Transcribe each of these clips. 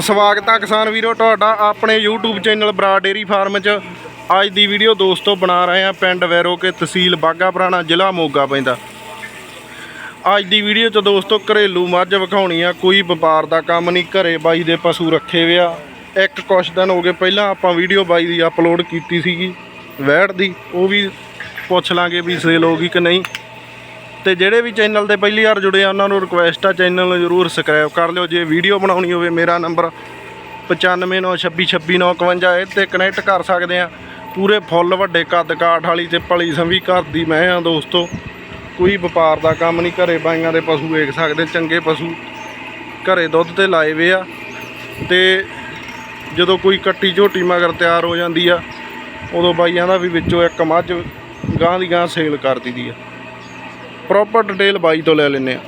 ਸਵਾਗਤ ਆ ਕਿਸਾਨ ਵੀਰੋ, ਤੁਹਾਡਾ ਆਪਣੇ YouTube ਚੈਨਲ ਬਰਾ ਡੇਰੀ ਫਾਰਮ 'ਚ। ਅੱਜ ਦੀ ਵੀਡੀਓ ਦੋਸਤੋ ਬਣਾ ਰਹੇ ਆ ਪਿੰਡ ਵੈਰੋਕੇ ਤਹਿਸੀਲ ਬਾਗਾ ਪੁਰਾਣਾ, ਜ਼ਿਲ੍ਹਾ ਮੋਗਾ ਪੈਂਦਾ। ਅੱਜ ਦੀ ਵੀਡੀਓ 'ਚ ਦੋਸਤੋ ਘਰੇਲੂ ਮੱਝ ਵਿਖਾਉਣੀ ਆ, ਕੋਈ ਵਪਾਰ ਦਾ ਕੰਮ ਨਹੀਂ, ਘਰੇ ਬਾਈ ਦੇ ਪਸ਼ੂ ਰੱਖੇ ਵੇ ਇੱਕ ਕੁਛ ਦਿਨ ਹੋ ਗਏ, ਪਹਿਲਾਂ ਆਪਾਂ ਵੀਡੀਓ ਬਾਈ ਦੀ ਅਪਲੋਡ ਕੀਤੀ ਸੀਗੀ, ਵੈੜ ਦੀ, ਉਹ ਵੀ ਪੁੱਛ ਲਾਂਗੇ ਵੀ ਸੇਲ ਹੋ ਗਈ ਕਿ ਨਹੀਂ। ਤੇ ਜਿਹੜੇ ਵੀ ਚੈਨਲ ਤੇ ਪਹਿਲੀ ਵਾਰ ਜੁੜੇ ਆ, ਉਹਨਾਂ ਨੂੰ ਰਿਕੁਐਸਟ ਆ ਚੈਨਲ ਨੂੰ ਜਰੂਰ ਸਬਸਕ੍ਰਾਈਬ ਕਰ ਲਿਓ। ਜੇ ਵੀਡੀਓ ਬਣਾਉਣੀ ਹੋਵੇ, ਮੇਰਾ ਨੰਬਰ 9596265651 ਇਹ ਤੇ ਕਨੈਕਟ ਕਰ ਸਕਦੇ ਆ। ਪੂਰੇ ਫੁੱਲ, ਵੱਡੇ ਕੱਦ ਕਾਠ ਵਾਲੀ ਤੇ ਭਲੀ ਸੰਵੀ ਘਰ ਦੀ ਮੈਂ ਆ ਦੋਸਤੋ। ਕੋਈ ਵਪਾਰ ਦਾ ਕੰਮ ਨਹੀਂ, ਘਰੇ ਬਾਈਆਂ ਦੇ ਪਸ਼ੂ ਵੇਖ ਸਕਦੇ, ਚੰਗੇ ਪਸ਼ੂ। ਘਰੇ ਦੁੱਧ ਤੇ ਲਾਏ ਵੇ ਆ। ਤੇ ਜਦੋਂ ਕੋਈ ਕੱਟੀ ਝੋਟੀ ਮਗਰ ਤਿਆਰ ਹੋ ਜਾਂਦੀ ਆ, ਉਦੋਂ ਬਾਈਆਂ ਦਾ ਵੀ ਵਿੱਚੋਂ ਇੱਕ ਮੱਝ ਗਾਂ ਦੀ ਗਾਂ ਸੇਲ ਕਰ ਦਈਦੀ ਆ। ਪ੍ਰੋਪਰ ਡਿਟੇਲ ਬਾਈ ਤੋਂ ਲੈ ਲੈਨੇ ਆ।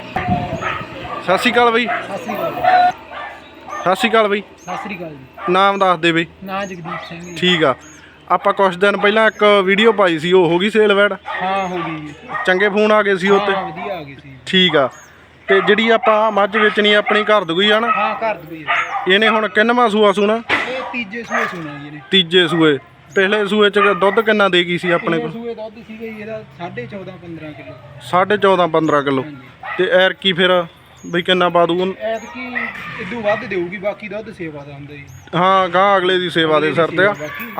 ਸਤਿ ਸ਼੍ਰੀ ਅਕਾਲ ਬਾਈ। ਸਤਿ ਸ੍ਰੀ ਅਕਾਲ ਸਤਿ ਸ਼੍ਰੀ ਅਕਾਲ ਬਾਈ। ਸਤਿ ਸ੍ਰੀ ਅਕਾਲ ਜੀ। ਨਾਮ ਦੱਸ ਦੇ ਬਈ। ਨਾਂ ਜਗਦੀਪ ਸਿੰਘ ਜੀ। ਠੀਕ ਆ। ਆਪਾਂ ਕੁਝ ਦਿਨ ਪਹਿਲਾਂ ਇੱਕ ਵੀਡੀਓ ਪਾਈ ਸੀ ਉਹ ਹੋ ਗਈ ਸੇਲ ਵੈੜ। ਹਾਂ ਹੋ ਗਈ ਜੀ। ਚੰਗੇ ਫੋਨ ਆ ਗਏ ਸੀ ਉੱਤੇ। ਹਾਂ ਵਧੀਆ ਆ ਗਈ ਸੀ। ਠੀਕ ਆ। ਤੇ ਜਿਹੜੀ ਆਪਾਂ ਮੱਝ ਵੇਚਣੀ ਆ ਆਪਣੀ ਘਰ ਦੂਈ ਆ ਨਾ? ਹਾਂ ਘਰ ਦੀ ਇਹਨੇ ਹੁਣ ਕਿੰਨਵਾਂ ਸੂਆ ਸੂਣਾ? ਇਹ ਤੀਜੇ ਸੂਏ ਸੁਣਾ ਜੀ ਇਹਨੇ। ਤੀਜੇ ਸੂਏ। ਪਹਿਲੇ ਸੂਏ ਚ ਦੁੱਧ ਕਿੰਨਾ ਦੇ ਗਈ ਸੀ ਆਪਣੇ ਕੋਲ? ਸੂਏ ਦੁੱਧ ਸੀਗਾ ਜੀ ਇਹਦਾ 14.5 15 ਕਿਲੋ। 14.5 15 ਕਿਲੋ। ਤੇ ਐਰ ਕੀ ਫਿਰ ਬਈ ਕਿੰਨਾ ਪਾ ਦੂ ਐਤਕੀ ਇਦੋਂ ਵੱਧ ਦੇਊਗੀ ਬਾਕੀ ਦੁੱਧ ਸੇਵਾ ਦਾ ਹੁੰਦਾ ਜੀ। ਹਾਂ ਗਾਂ ਅਗਲੇ ਦੀ ਸੇਵਾ ਦੇ ਸਿਰ ਤੇ ਆ।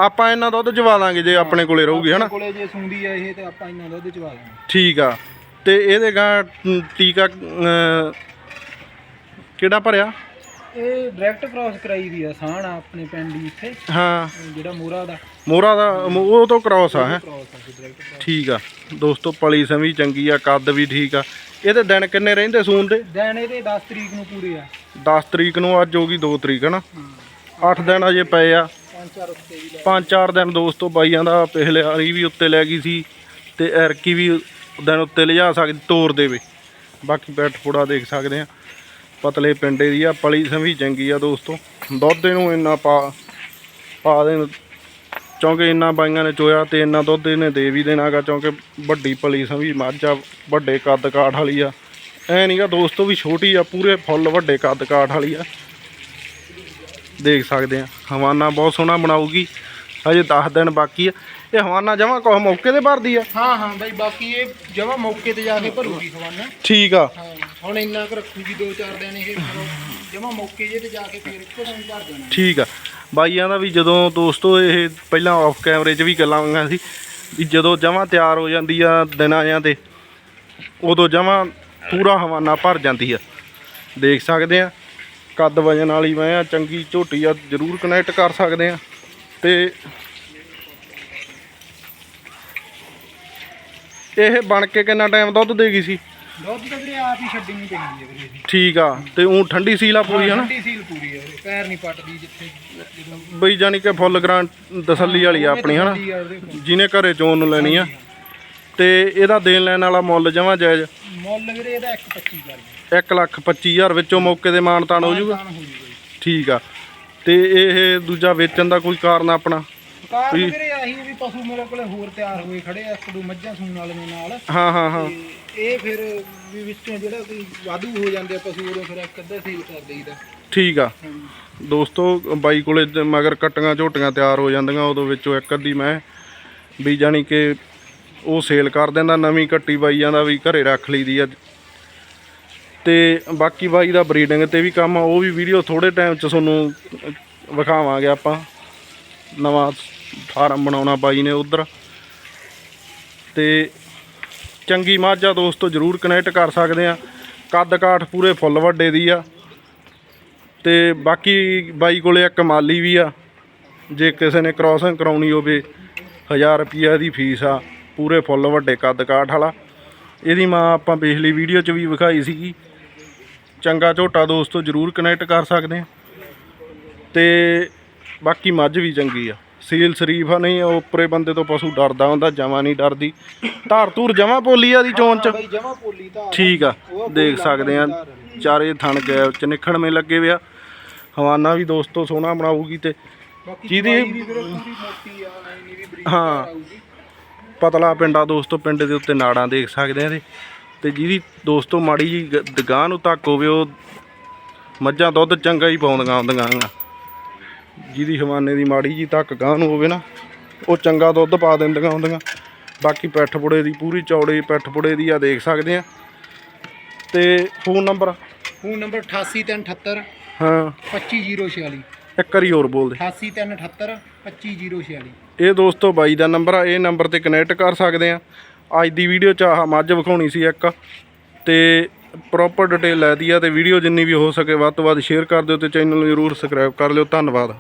ਆਪਾਂ ਇਹਨਾਂ ਦੁੱਧ ਚਵਾ ਦਾਂਗੇ ਜੇ ਆਪਣੇ ਕੋਲੇ ਰਹੂਗੀ ਹਨਾ? ਕੋਲੇ ਜੇ ਸੁੰਦੀ ਆ ਇਹ ਤੇ ਆਪਾਂ ਇਹਨਾਂ ਦੁੱਧ ਚਵਾ ਦਾਂਗੇ ਠੀਕ ਆ। ਤੇ ਇਹਦੇ ਗਾਂ ਟੀਕਾ ਅਮ, ਕਿਹੜਾ ਭਰਿਆ? ਇਹ ਡਾਇਰੈਕਟ ਕ੍ਰਾਸ ਕਰਾਈ ਦੀ ਆ ਆ ਆਪਣੇ ਪਿੰਡ ਦੀ ਇੱਥੇ। ਹਾਂ। ਜਿਹੜਾ ਮੋਰਾ ਦਾ। ਮੋਰਾ ਦਾ ਉਹ ਤੋਂ ਕ੍ਰਾਸ ਆ ਹੈ? ਠੀਕ ਆ। ਦੋਸਤੋ ਪਲੀ ਸਮੀ ਚੰਗੀ ਆ ਕੱਦ ਵੀ ਠੀਕ ਆ। ਇਹਦੇ ਦਿਨ ਕਿੰਨੇ ਰਹਿੰਦੇ ਸੂਨ ਦੇ? ਦਿਨ ਇਹਦੇ 10 ਤਰੀਕ ਨੂੰ ਪੂਰੇ ਆ। 10 ਤਰੀਕ ਨੂੰ ਅੱਜ ਹੋ ਗਈ 2 ਤਰੀਕ ਹਨਾ? ਹਾਂ। 8 ਦਿਨ ਅਜੇ ਪਏ ਆ। ਪੰਜ ਚਾਰ ਹਫ਼ਤੇ ਵੀ ਲੈ ਪੰਜ ਚਾਰ ਦਿਨ ਦੋਸਤੋ ਬਾਈਆਂ ਦਾ ਪਿਛਲੇ ਵਾਰੀ ਵੀ ਉੱਤੇ ਲੈ ਗਈ ਸੀ ਤੇ ਐਰਕੀ ਵੀ ਦਿਨ ਉੱਤੇ ਲਿਜਾ ਸਕਦੀ ਤੋਰ ਦੇਵੇ। ਬਾਕੀ ਬੈਠ ਫੋੜਾ ਦੇਖ ਸਕਦੇ ਆ। ਪਤਲੇ ਪਿੰਡੇ ਦੀ ਆ ਪਲੀ ਸੰਵੀ ਚੰਗੀ ਆ ਦੋਸਤੋ। ਦੁੱਧ ਇਹਨੂੰ ਇੰਨਾ ਪਾ ਪਾ ਦੇਣ ਕਿਉਂਕਿ ਇੰਨਾ ਬਾਈਆਂ ਨੇ ਚੋਇਆ ਤੇ ਇੰਨਾ ਦੁੱਧ ਇਹਨੇ ਦੇ ਵੀ ਦੇਣਾਗਾ ਕਿਉਂਕਿ ਵੱਡੀ ਪਲੀ ਸੰਵੀ ਮੱਝ ਆ ਵੱਡੇ ਕੱਦ ਕਾਠ ਵਾਲੀ ਆ। ਐ ਨਹੀਂਗਾ ਦੋਸਤੋ ਵੀ ਛੋਟੀ ਆ ਪੂਰੇ ਫੁੱਲ ਵੱਡੇ ਕੱਦ ਕਾਠ ਵਾਲੀ ਆ। ਦੇਖ ਸਕਦੇ ਆ ਹਵਾਨਾ ਬਹੁਤ ਸੋਹਣਾ ਬਣਾਉਗੀ ਹਜੇ 10 ਦਿਨ ਬਾਕੀ ਆ। ਇਹ ਹਵਾਨਾ ਜਮਾ ਕੋਹ ਮੌਕੇ ਤੇ ਭਰਦੀ ਆ? ਹਾਂ ਹਾਂ ਬਾਈ ਬਾਕੀ ਇਹ ਜਮਾ ਮੌਕੇ ਤੇ ਜਾ ਕੇ ਭਰੂਗੀ ਖਵਾਨਾ ਠੀਕ ਆ। ਹਾਂ। ਹੁਣ ਇੰਨਾ ਕੁ ਰੱਖੂਗੀ, ਦੋ ਚਾਰ ਦਿਨ ਇਹ ਜਮਾ ਮੌਕੇ ਜੇ ਤੇ ਜਾ ਕੇ ਫੇਰ ਇੱਕੋ ਦਿਨ ਭਰ ਦੇਣਾ ਠੀਕ ਆ। ਬਾਈਆਂ ਦਾ ਵੀ ਜਦੋਂ ਦੋਸਤੋ ਇਹ ਪਹਿਲਾਂ ਆਫ ਕੈਮਰੇ 'ਚ ਵੀ ਗੱਲਾਂ ਹੋਈਆਂ ਸੀ, ਵੀ ਜਦੋਂ ਜਮਾ ਤਿਆਰ ਹੋ ਜਾਂਦੀ ਆ ਦਿਨਾਂ ਜਾਂ ਤੇ, ਉਦੋਂ ਜਮਾ ਪੂਰਾ ਹਵਾਨਾ ਭਰ ਜਾਂਦੀ ਆ। ਦੇਖ ਸਕਦੇ ਆ, ਕੱਦ ਵਜਨ ਵਾਲੀ ਮੈਂ ਆ, ਚੰਗੀ ਝੋਟੀ ਆ, ਜਰੂਰ ਕਨੈਕਟ ਕਰ ਸਕਦੇ ਆ। ਤੇ ਇਹ ਬਣ ਕੇ ਕਿੰਨਾ ਟਾਈਮ ਦੁੱਧ ਦੇਗੀ ਸੀ? ਦੁੱਧ ਤਾਂ ਵੀਰੇ ਆਪ ਹੀ ਛੱਡਣੀ ਪੈਂਦੀ ਹੈ ਵੀਰੇ ਇਹਦੀ। ਠੀਕ ਆ ਤੇ ਉਹ ਠੰਡੀ ਸੀਲਾ ਪੂਰੀ ਹਨਾ? ਠੰਡੀ ਸੀਲ ਪੂਰੀ ਹੈ ਵੀਰੇ ਪੈਰ ਨਹੀਂ ਪੱਟਦੀ ਜਿੱਥੇ ਜਦੋਂ ਬਈ ਜਾਨੀ ਕਿ ਫੁੱਲ ਗ੍ਰਾਂਟ ਤਸੱਲੀ ਵਾਲੀ ਆ ਆਪਣੀ ਹਨਾ? ਤਸੱਲੀ ਆ ਉਹਦੇ ਕੋਲ। ਜਿਹਨੇ ਘਰੇ ਚੋਣ ਨੂੰ ਲੈਣੀ ਆ। ਤੇ ਇਹਦਾ ਦੇਣ ਲੈਣ ਵਾਲਾ ਮੁੱਲ ਜਮਾ ਜਾਇਜ਼? ਮੁੱਲ ਵੀਰੇ ਇਹਦਾ 125 ਕਰ ਦੇ 1 ਲੱਖ 25000 ਵਿੱਚੋਂ ਮੌਕੇ ਦੇ ਮਾਨਤਾਨ ਹੋ ਜਾਊਗਾ? ਹੋ ਜੂਗਾ ਠੀਕ ਆ। ਤੇ ਇਹ ਦੂਜਾ ਵੇਚਣ ਦਾ ਕੋਈ ਕਾਰਨ ਆਪਣਾ? ਕਾਰ ਵੀਰੇ ਆਹੀ ਵੀ ਪਸ਼ੂ ਮੇਰੇ ਕੋਲੇ ਹੋਰ ਤਿਆਰ ਹੋਏ ਖੜੇ ਆ ਇੱਕ ਦੋ ਮੱਝਾਂ ਸੂਣ ਵਾਲੀਆਂ ਨਾਲ। ਹਾਂ ਹਾਂ ਹਾਂ। ਤੇ ਇਹ ਫਿਰ ਵੀ ਵਿੱਚੋਂ ਜਿਹੜਾ ਕੋਈ ਵਾਧੂ ਹੋ ਜਾਂਦੇ ਆ ਪਸ਼ੂ ਉਦੋਂ ਫਿਰ ਇੱਕ ਅੱਧਾ ਸੇਲ ਕਰ ਦੇਈਦਾ। ਠੀਕ ਆ। ਹਾਂਜੀ। ਦੋਸਤੋ ਬਾਈ ਕੋਲੇ ਤੇ ਮਗਰ ਕਟੀਆਂ ਝੋਟੀਆਂ ਤਿਆਰ ਹੋ ਜਾਂਦੀਆਂ ਉਦੋਂ ਵਿੱਚੋਂ ਇੱਕ ਅੱਧੀ ਮੈਂ ਵੀ ਜਾਨੀ ਕਿ ਉਹ ਸੇਲ ਕਰ ਦਿੰਦਾ ਨਵੀਂ ਕੱਟੀ ਬਾਈਆਂ ਦਾ ਵੀ ਘਰੇ ਰੱਖ ਲਈਦੀ ਆ। ਤੇ ਬਾਕੀ ਬਾਈ ਦਾ ਬਰੀਡਿੰਗ ਤੇ ਵੀ ਕੰਮ ਆ ਉਹ ਵੀ ਵੀਡੀਓ ਥੋੜੇ ਟਾਈਮ ਚ ਤੁਹਾਨੂੰ ਵਿਖਾਵਾਂਗੇ ਆਪਾਂ। ਨਵਾਂ ਫਾਰਮ ਬਣਾਉਣਾ ਬਾਈ ਨੇ ਉਧਰ। ਤੇ ਚੰਗੀ ਮੱਝ ਆ ਦੋਸਤੋ, ਜਰੂਰ ਕਨੈਕਟ ਕਰ ਸਕਦੇ ਆ। ਕੱਦ ਕਾਠ ਪੂਰੇ ਫੁੱਲ ਵੱਡੇ ਦੀ ਆ। ਤੇ ਬਾਕੀ ਬਾਈ ਕੋਲੇ ਇੱਕ ਮਾਲੀ ਵੀ ਆ। ਜੇ ਕਿਸੇ ਨੇ ਕ੍ਰਾਸਿੰਗ ਕਰਾਉਣੀ ਹੋਵੇ 1000 ਰੁਪਈਆ ਦੀ ਫੀਸ ਆ, ਪੂਰੇ ਫੁੱਲ ਵੱਡੇ ਕੱਦ ਕਾਠ ਵਾਲਾ। ਇਹਦੀ ਮਾਂ ਆਪਾਂ ਪਿਛਲੀ ਵੀਡੀਓ 'ਚ ਵੀ ਵਿਖਾਈ ਸੀਗੀ। ਚੰਗਾ ਝੋਟਾ ਦੋਸਤੋ, ਜਰੂਰ ਕਨੈਕਟ ਕਰ ਸਕਦੇ ਆ। ਤੇ ਬਾਕੀ ਮੱਝ ਵੀ ਚੰਗੀ ਆ। ਸੀਲ ਸ਼ਰੀਫ ਆ ਨਹੀਂ ਉਹ ਉੱਪਰੇ ਬੰਦੇ ਤੋਂ ਪਸ਼ੂ ਡਰਦਾ ਹੁੰਦਾ ਜਮਾ ਨਹੀਂ ਡਰਦੀ। ਧਾਰ ਧੂਰ ਜਮਾ ਪੋਲੀ ਆ ਦੀ ਚੋਣ 'ਚ? ਬਾਈ ਜਮਾ ਪੋਲੀ ਤਾਂ ਠੀਕ ਆ ਦੇਖ ਸਕਦੇ ਆ ਚਾਰੇ ਥਣ ਗਏ ਚ ਨਿਖੜਵੇਂ ਲੱਗੇ ਵਿਆ ਹਵਾਨਾ ਵੀ ਦੋਸਤੋ ਸੋਹਣਾ ਬਣਾਉਗੀ ਤੇ ਜਿਹਦੀ- ਹਾਂ। ਪਤਲਾ ਪਿੰਡਾ ਦੋਸਤੋ ਪਿੰਡ ਦੇ ਉੱਤੇ ਨਾੜਾਂ ਦੇਖ ਸਕਦੇ ਆ ਇਹਦੇ। ਤੇ ਜਿਹਦੀ ਦੋਸਤੋ ਮਾੜੀ ਜੀ ਗਾਂ ਨੂੰ ਤੱਕ ਹੋਵੇ ਉਹ ਮੱਝਾਂ ਦੁੱਧ ਚੰਗਾ ਹੀ ਪਾਉਂਦੀਆਂ ਹੁੰਦੀਆਂ ਆਂ। ਜਿਹਦੀ ਹਵਾਨੇ ਦੀ ਮਾੜੀ ਜੀ ਧੱਕ ਗਾਂ ਨੂੰ ਹੋਵੇ ਨਾ ਉਹ ਚੰਗਾ ਦੁੱਧ ਪਾ ਦਿੰਦੀਆਂ ਹੁੰਦੀਆਂ। ਬਾਕੀ ਪੈਠ ਪੁੜੇ ਦੀ ਪੂਰੀ ਚੌੜੀ ਪੈਠ ਪੁੜੇ ਦੀ ਆ ਦੇਖ ਸਕਦੇ ਆ। ਤੇ ਫੋਨ ਨੰਬਰ? ਫੋਨ ਨੰਬਰ 88378 ਹਾਂ। 25046 ਇੱਕ ਵਾਰੀ ਹੋਰ ਬੋਲ ਦੇ। 88378 25046 ਇਹ ਦੋਸਤੋ ਬਾਈ ਦਾ ਨੰਬਰ ਆ ਇਹ ਨੰਬਰ ਤੇ ਕਨੈਕਟ ਕਰ ਸਕਦੇ ਆ। ਅੱਜ ਦੀ ਵੀਡੀਓ ਚ ਆਹ ਮੱਝ ਵਿਖਾਉਣੀ ਸੀ ਇੱਕ। ਤੇ ਪ੍ਰੋਪਰ ਡਿਟੇਲ ਲੈ ਦੀ ਆ ਤੇ ਵੀਡੀਓ ਜਿੰਨੀ ਵੀ ਹੋ ਸਕੇ ਵੱਧ ਤੋਂ ਵੱਧ ਸ਼ੇਅਰ ਕਰ ਦਿਓ ਤੇ ਚੈਨਲ ਨੂੰ ਜਰੂਰ ਸਬਸਕ੍ਰਾਈਬ ਕਰ ਲਿਓ। ਧੰਨਵਾਦ।